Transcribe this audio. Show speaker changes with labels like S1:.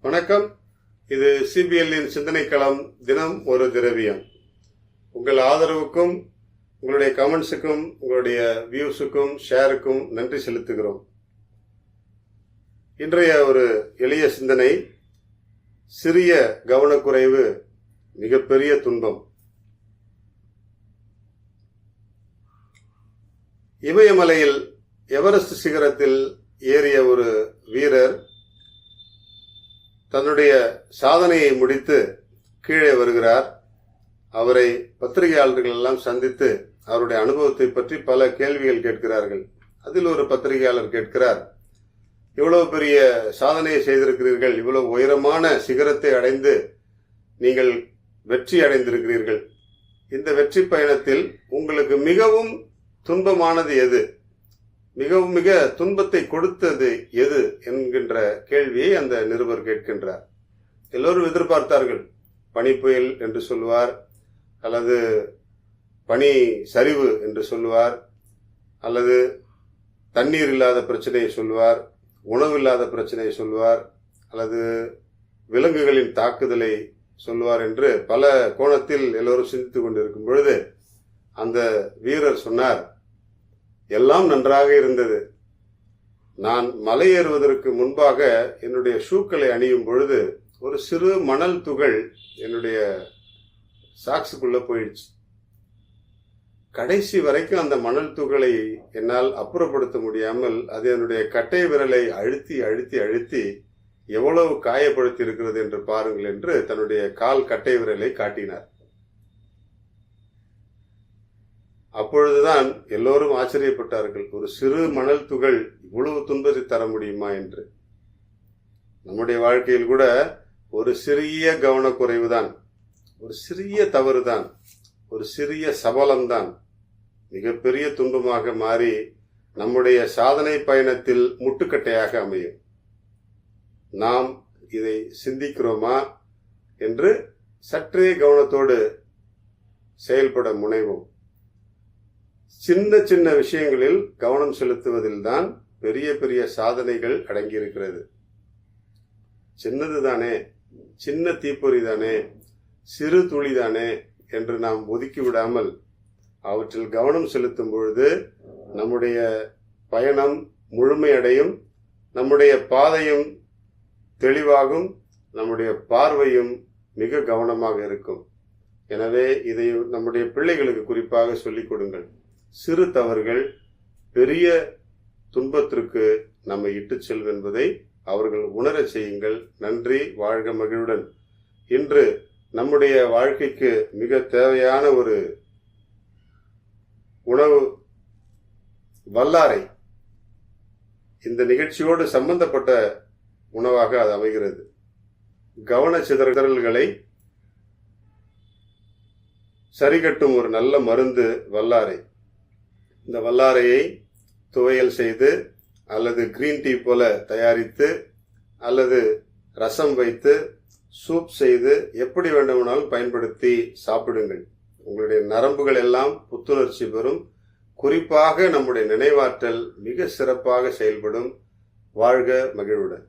S1: வணக்கம். இது சிபிஎல்லின் சிந்தனைக்களம் தினம் ஒரு திரவியம். உங்கள் ஆதரவுக்கும் உங்களுடைய கமெண்ட்ஸுக்கும் உங்களுடைய வியூஸுக்கும் ஷேருக்கும் நன்றி செலுத்துகிறோம். இன்றைய ஒரு எளிய சிந்தனை சிறிய கவனக்குறைவு மிகப்பெரிய துன்பம். இமயமலையில் எவரெஸ்ட் சிகரத்தில் ஏறிய ஒரு வீரர் தன்னுடைய சாதனையை முடித்து கீழே வருகிறார். அவரை பத்திரிகையாளர்கள் எல்லாம் சந்தித்து அவருடைய அனுபவத்தை பற்றி பல கேள்விகள் கேட்கிறார்கள். அதில் ஒரு பத்திரிகையாளர் கேட்கிறார். இவ்வளவு பெரிய சாதனையை செய்திருக்கிறீர்கள். இவ்வளவு உயரமான சிகரத்தை அடைந்து நீங்கள் வெற்றி அடைந்திருக்கிறீர்கள். இந்த வெற்றி பயணத்தில் உங்களுக்கு மிகவும் துன்பமானது எது? மிகவும் மிக துன்பத்தை கொடுத்தது எது என்கின்ற கேள்வியை அந்த நிருபர் கேட்கின்றார். எல்லோரும் எதிர்பார்த்தார்கள். பனி புயல் என்று சொல்லுவார் அல்லது பனி சரிவு என்று சொல்லுவார் அல்லது தண்ணீர் இல்லாத பிரச்சனையை சொல்லுவார் உணவு இல்லாத பிரச்சனையை சொல்லுவார் அல்லது விலங்குகளின் தாக்குதலை சொல்லுவார் என்று பல கோணத்தில் எல்லோரும் சிந்தித்துக் கொண்டிருக்கும் பொழுது அந்த வீரர் சொன்னார் எல்லாம் நன்றாக இருந்தது. நான் மலை ஏறுவதற்கு முன்பாக என்னுடைய ஷூக்களை அணியும் பொழுது ஒரு சிறு மணல் துகள் என்னுடைய சாக்ஸுக்குள்ள போயிடுச்சு. கடைசி வரைக்கும் அந்த மணல் துகளை என்னால் அப்புறப்படுத்த முடியாமல் அது என்னுடைய கட்டை விரலை அழுத்தி அழுத்தி அழுத்தி எவ்வளவு காயப்படுத்தி இருக்கிறது என்று பாருங்கள் என்று தன்னுடைய கால் கட்டை விரலை காட்டினார். அப்பொழுதுதான் எல்லோரும் ஆச்சரியப்பட்டார்கள். ஒரு சிறு மணல் துகள் இவ்வளவு துன்பத்தை தர முடியுமா என்று. நம்முடைய வாழ்க்கையில் கூட ஒரு சிறிய கவனக்குறைவு தான் ஒரு சிறிய தவறு தான் ஒரு சிறிய சபலம்தான் மிகப்பெரிய துன்பமாக மாறி நம்முடைய சாதனை பயணத்தில் முட்டுக்கட்டையாக அமையும். நாம் இதை சிந்திக்கிறோமா என்று சற்றே கவனத்தோடு செயல்பட முனைவோம். சின்ன சின்ன விஷயங்களில் கவனம் செலுத்துவதில்தான் பெரிய பெரிய சாதனைகள் அடங்கியிருக்கிறது. சின்னது தானே சின்ன தீப்பொறி தானே சிறு துளி தானே என்று நாம் ஒதுக்கி விடாமல் அவற்றில் கவனம் செலுத்தும் பொழுது நம்முடைய பயணம் முழுமையடையும் நம்முடைய பாதையும் தெளிவாகும் நம்முடைய பார்வையும் மிக கவனமாக இருக்கும். எனவே இதை நம்முடைய பிள்ளைகளுக்கு குறிப்பாக சொல்லிக் கொடுங்கள். சிறு தவறுகள் பெரிய துன்பத்திற்கு நம்மை இட்டுச் செல்லும் என்பதை அவர்கள் உணரச் செய்யுங்கள். நன்றி வாழ்க மகிழ்வுடன் இன்று நம்முடைய வாழ்க்கைக்கு மிக தேவையான ஒரு உணவு வல்லாரை இந்த நிகழ்ச்சியோடு சம்பந்தப்பட்ட உணவாக அது அமைகிறது. கவன சிதறல்களை சரிகட்டும் ஒரு நல்ல மருந்து வல்லாரை. இந்த வல்லாரையை துவையல் செய்து அல்லது கிரீன் டீ போல தயாரித்து அல்லது ரசம் வைத்து சூப் செய்து எப்படி வேண்டுமானாலும் பயன்படுத்தி சாப்பிடுங்கள். உங்களுடைய நரம்புகள் எல்லாம் புத்துணர்ச்சி பெறும். குறிப்பாக நம்முடைய நினைவாற்றல் மிக சிறப்பாக செயல்படும். வாழ்க மகிழ்வுடன்.